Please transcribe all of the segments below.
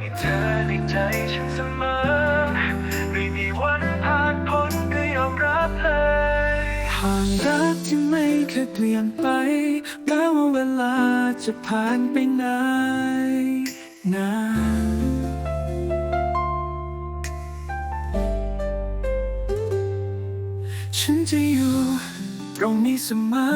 มีเธอในใจฉันเสมอ ไม่มีวันผ่านพ้นก็ยอมรับเลยห่างรักที่ไม่เคยเปลี่ยนไปแม้ว่าเวลาจะผ่านไปนานนานฉันจะอยู่ตรงนี้เสมอ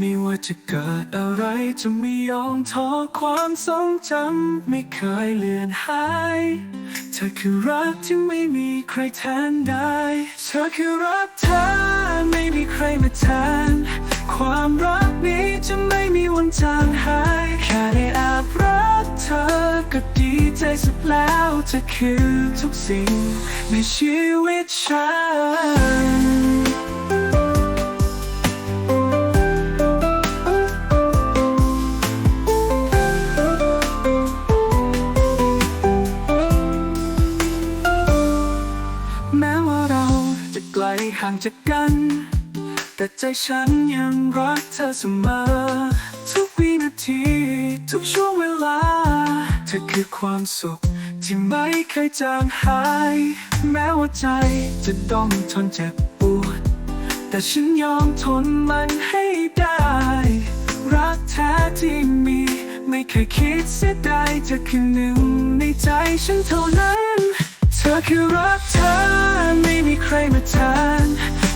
ไม่ว่าจะเกิดอะไรจะไม่ยอมท้อความทรงจำไม่เคยเลือนหายเธอคือรักที่ไม่มีใครแทนได้ เธอคือรักเธอไม่มีใครมาแทน ความรักนี้จะไม่มีวันจางหาย แค่ได้แอบรักเธอก็ดีใจสุดแล้ว เธอคือทุกสิ่งในชีวิตฉัน เราจะไกลห่างจากกัน แต่ใจฉันยังรักเธอเสมอ ทุกวินาที ทุกช่วงเวลา เธอคือความสุข ที่ไม่เคยจางหาย แม้ว่าใจจะต้องทนเจ็บปวด แต่ฉันยอมทนมันให้ได้ รักแท้ที่มี ไม่เคยคิดเสียดายเธอคือหนึ่งในใจฉันเท่านั้น เธอคือรักเธอ ใครมาแทน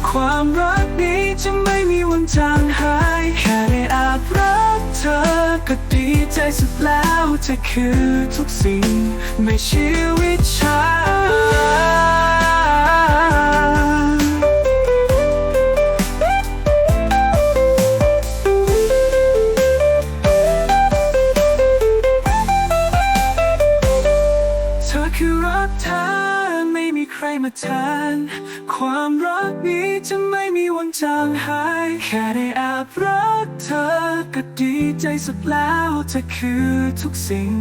ความรักนี้จะไม่มีวันจางหาย แค่ได้อาบรักเธอก็ดีใจสุดแล้วเธอคือทุกสิ่งในชีวิตฉันเธอคือรักเธอ รมาแทนความรักนี้จะไม่มีวันจางหาย แค่ได้แอบรักเธอก็ดีใจสุดแล้วเธอคือทุกสิ่ง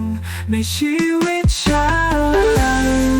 ในชีวิตฉัน